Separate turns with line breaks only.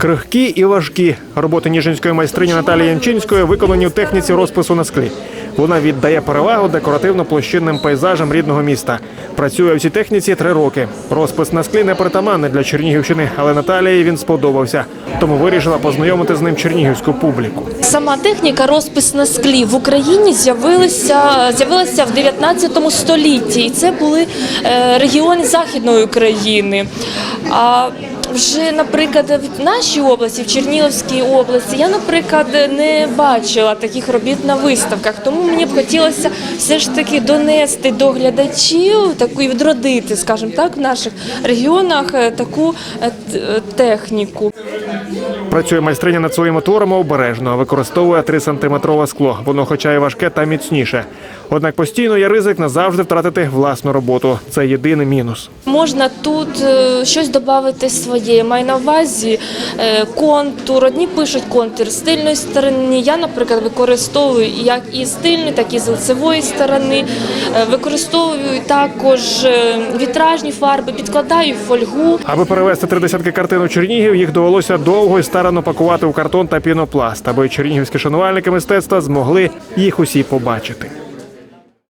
Крихкі і важкі роботи ніжинської майстрині Наталії Янчинської виконані у техніці розпису на склі. Вона віддає перевагу декоративно-площинним пейзажам рідного міста. Працює в цій техніці три роки. Розпис на склі не притаманний для Чернігівщини, але Наталії він сподобався. Тому вирішила познайомити з ним чернігівську публіку.
Сама техніка розпис на склі в Україні з'явилася з'явилася в 19 столітті, і це були е, регіони Західної України. А вже, наприклад, в нашій області, в Чернігівській області, я, наприклад, не бачила таких робіт на виставках. Тому мені б хотілося все ж таки донести до глядачів таку і відродити, скажімо так, в наших регіонах е, таку е, е, техніку.
Працює майстриня над своїми творами обережно, використовує 3-сантиметрове скло. Воно, хоча й важке та міцніше. Однак постійно є ризик назавжди втратити власну роботу. Це єдиний мінус.
Можна тут е, щось додати своє. Маю на увазі е, контур. Одні пишуть контур з тильної сторони. Я, наприклад, використовую як і з тильної, так і з лицевої сторони. Е, Використовую також вітражні фарби, підкладаю фольгу.
Аби перевести три десятки картин у Чернігів, їх довелося довго і старано пакувати у картон та пінопласт, аби чернігівські шанувальники мистецтва змогли їх усі побачити.